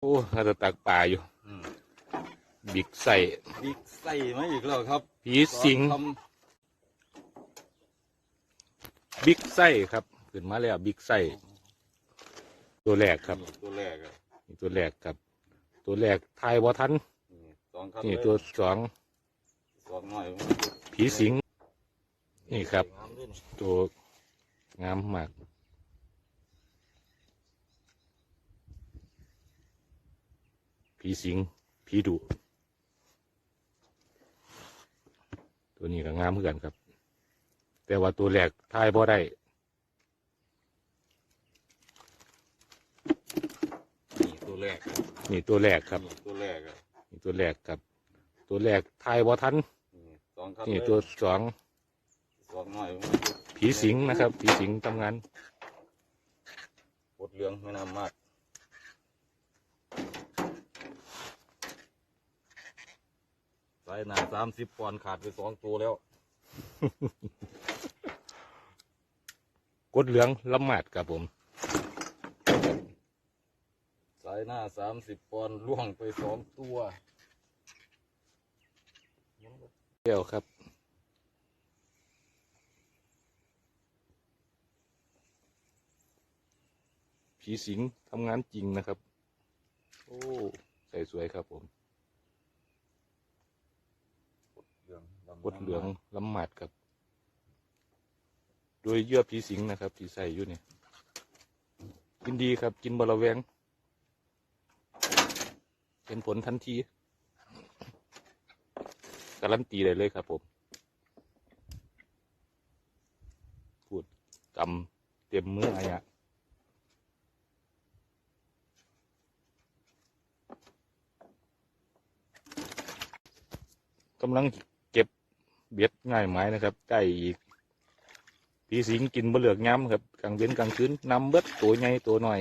โอ้เราจะตักปลาอยู่อืมบิ๊กใส่บิ๊กไส้มาอีกแล้วครับผีสิงสอนบิ๊กไส้ครับ ขึ้นมาแล้วบิ๊กไส้ตัวแรกคครับ ตัวแรกอะนี่ตัวแรกครับ ตัวแรกทายบ่ทันนี่สองครับนี่เลยตัวสองสองหน่อยผีสิง นี่ครับงามด้วยนี่ตัวงามมาก ผีสิงผีดุตัวนี้ก็งามเหมือนกันครับ แต่ว่าตัวแรกทายบ่ได้นี่ตัวแรกอะนี่ตัวแรกครับนี่ตัวแรกอะนี่ตัวแรกครับตัวแรกทายบ่ทันนี่สองครับนี่เลยตัวสองสองหน่อยผีสิงนะครับ ผีสิงทำงานปวดเหลืองไม่น่ามาก สายหนาสามสิบปอนด์ขาดไปสองตัวแล้ว กดเหลืองละหมาดครับผม สายหน้าสามสิบปอนด์ล่วงไปสองตัวเดี่ยวครับ ผีสิงทำงานจริงนะครับ โอ้ ใส่สวยครับผม เหลืองดำกดเหลืองละหมาดครับ โดยเยื่อผีสิงนะครับ ที่ใส่อยู่เนี่ยกินดีครับ กินบะระแวงเป็นผลทันที การันตีได้เลยครับผมพูดกำเต็มมืออะไรอะกำลัง เก็บเบ็ดง่ายไม้นะครับใกล้อีกผีสิงกินบะเหลือกย้ำครับกลางเว้นกลางคืนนำเบ็ดตัวใหญ่ตัวน้อย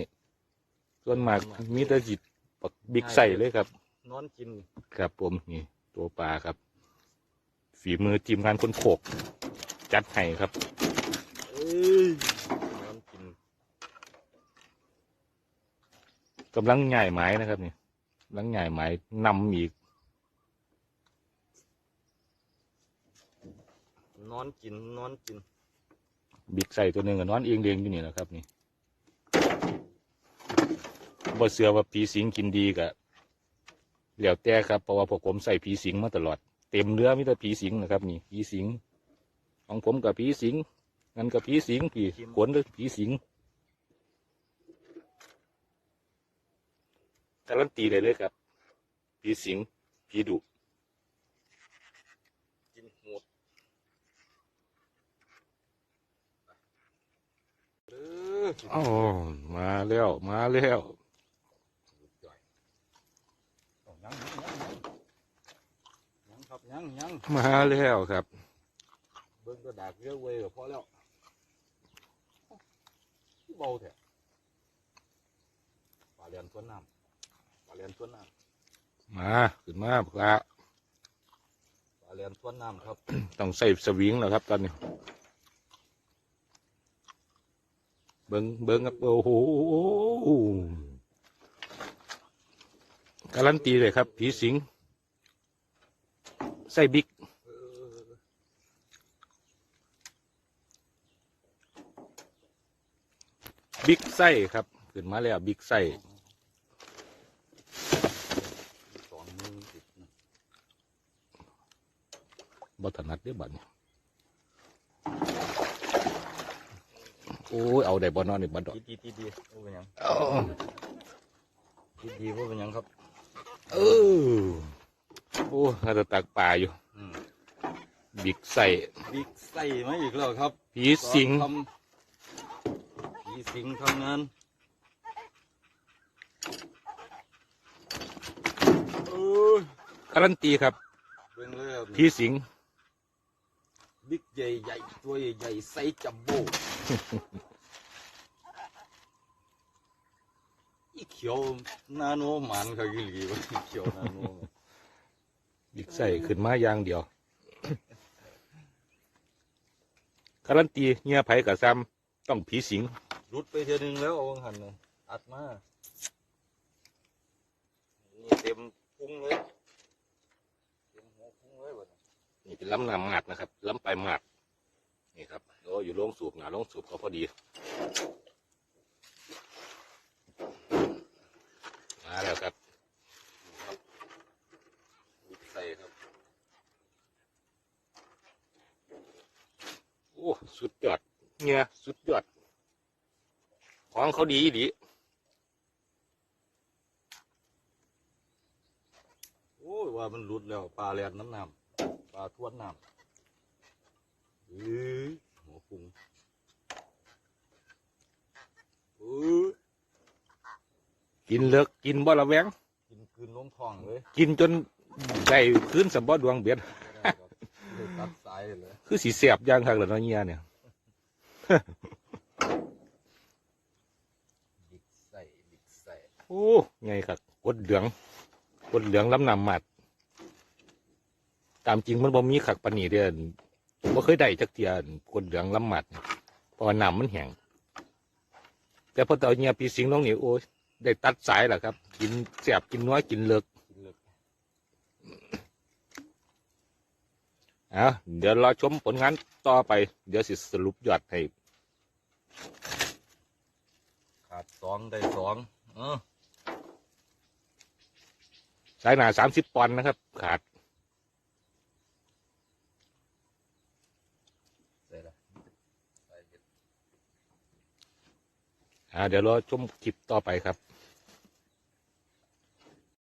ส่วนมากมีแต่จิตปักบิ๊กใส่เลยครับ นอนกินครับผมนี่ ตัวปลาครับ ฝีมือทีมงานคนโขก จัดให้ครับเอ้ยนอนกินกำลังใหญ่ไม้นะครับนี่กำลังใหญ่ไม้นำอีก นอนกินนอนกิน บิ๊กใส่ตัวหนึ่งก็นอนเอียงเลียงอยู่นี่แหละครับนี่บ่เสือว่าผีสิงกินดีกะเหลียวแต่ครับเพราะว่าพวกผมใส่ผีสิงมาตลอด เต็มเรือมีแต่ผีสิงนะครับ นี่ผีสิง ของผมกับผีสิงนั่นกับผีสิงผีขนหรือผีสิงการันตีเลยเลยครับผีสิงผีดุ กินหมดเอ ออ๋อมาแล้ว มาแล้วยังยังยังยังครับยังยังมาแล้วครับ เบิ้งกระดาษเยอะเว้ยก็พอแล้วเบาแท้ปลาเลียนสวนน้ำปลาเลียนสวนน้มาขึ้นมาพระำปลาเลียนสวนน้ำครับ ต้องใส่สวิงแล้วครับ ตอนนี้ เบิ้งเบิ้งครับโอ้โหการันตีเลยครับ ผีสิงใส่บิ๊กบิ๊กไส้ครับ ขึ้นมาแล้วบิ๊กไส้สองมือติดนะบัถนัดเด้อบัดนี้ โอ้ยเอาได้บ่นอนนี่บัดดอกดีดีดีดีว่าเป็นหยังเอาดีดีว่าเป็นหยังครับ เออโอ้เราจะตักปลาอยู่อืมบิ๊กไส้บิ๊กไส้มาอีกแล้วครับผีสิงทำผีสิงทำงานเออการันตีครับเบิ่งเลยครับผีสิงบิ๊กใหญ่ใหญ่ตัวใหญ่ใหญ่ไซส์จัมโบ้ เขียวนาโนหมันเขากิลีวะอีเขียวนาโนมันบิ๊กไส้ขึ้นมาอย่างเดียวการันตีเงียไผกับซ้ำต้องผีสิงรุดไปเทียหนึงแล้วเอาหันเลยอัดมาต็มพุงเลยเต็มหัวพุงเลยบัดนี้นี่เป็นลำนำหมัดนะครับลำปลายหมัดนี่ครับโอ้อยู่โรงสูบหนาโรงสูบก็พอดีมา แล้วครับครับบิดใส่ครับ โอ้ สุดยอดเนี่ยสุดยอด ของเขาดีดีโอ้ยว่ามันหลุดแล้วปลาแลนน้ำน้ำปลาทวนน้ำเอ้ยหัวพุงเอ้ย กินเลิกกินบ่ละแวง กินคืนลงท้องเลยกินจนได้คืนสมบ่ดวงเบียดบ่ได้ดอกเลยตัดสายเลยคือสีเสียบอย่างคักเลยเนาะเนี่ยเนี่ยบิดใส่บิดใส่โอ้ไงครับกดเหลืองกดเหลืองลำนำหมัด ตามจริงมันบ่มีขักปานนีเดือนบ่เคยได้จักเทียนกดเหลืองลำหมัดเนี่ยเพราะว่าน้ำมันแห้งแต่พอตอนเนี้ยปีสิงห์น้องนี่โอ้ย ได้ตัดสายแล้วครับ กินแสบกินน้อยกินเลิกกินเลิกอะเดี๋ยวเราชมผลงานต่อไป เดี๋ยวสิสรุปยอดให้ขาดสองได้สองเออสายหนาสามสิบปอนด์นะครับ ขาด ใส่ละใส่เบ็ด อ่า เดี๋ยวเราชมคลิปต่อไปครับ